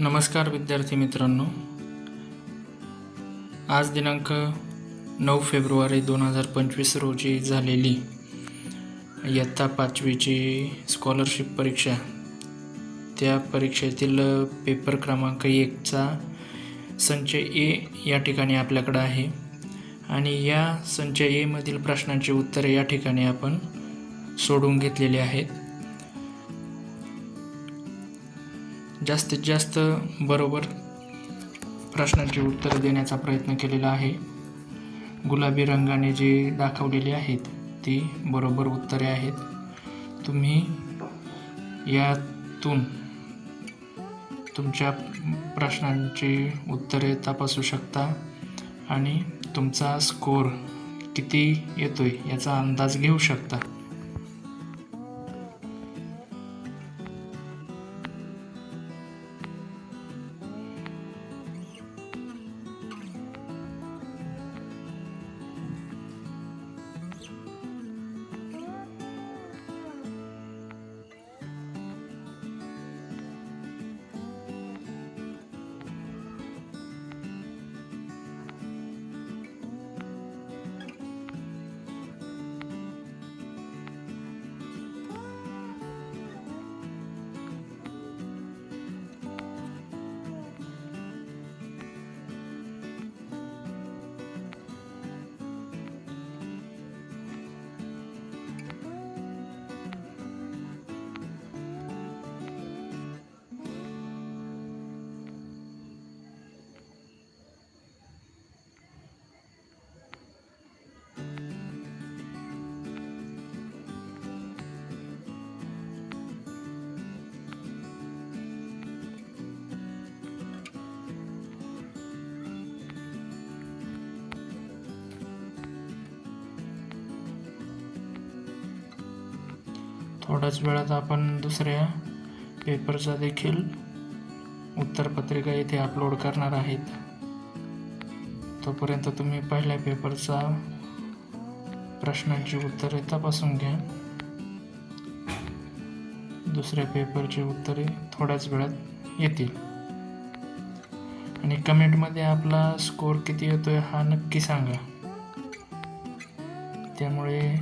नमस्कार विद्यार्थी मित्रांनो. आज दिनांक नऊ फेब्रुवारी दोन हजार पंचवीस रोजी झालेली इयत्ता पाचवीची स्कॉलरशिप परीक्षा. त्या परीक्षेतील पेपर क्रमांक एकचा संच ए या ठिकाणी आपल्याकडं आहे. आणि या संच एमधील प्रश्नांची उत्तरे या ठिकाणी आपण सोडून घेतलेली आहेत. जास्तीत जास्त बरोबर प्रश्नांची उत्तरं देण्याचा प्रयत्न केलेला आहे. गुलाबी रंगाने जे दाखवलेली आहेत ती बरोबर उत्तरे आहेत. तुम्ही यातून तुमच्या प्रश्नांची उत्तरे तपासू शकता आणि तुमचा स्कोर किती येतो आहे याचा अंदाज घेऊ शकता. थोड्याच वेळात आपण दुसऱ्या पेपरचा देखील उत्तरपत्रिका येथे अपलोड करणार आहेत. तोपर्यंत तुम्ही पहिल्या पेपरचा प्रश्नांची उत्तरे तपासून घ्या. दुसऱ्या पेपरची उत्तरे थोड्याच वेळात येतील. आणि कमेंटमध्ये आपला स्कोर किती येतोय हा नक्की सांगा. त्यामुळे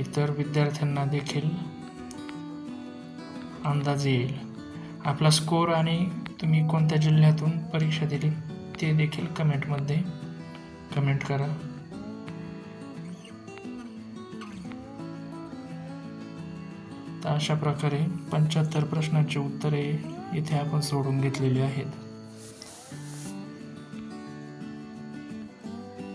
इतर विद्यार्थ्यांना देखील अंदाज येईल. आपला स्कोर आणि तुम्ही कोणत्या जिल्ह्यातून परीक्षा दिली ते देखील कमेंटमध्ये कमेंट करा. तर अशा प्रकारे पंच्याहत्तर प्रश्नांची उत्तरे इथे आपण सोडून घेतलेली आहेत.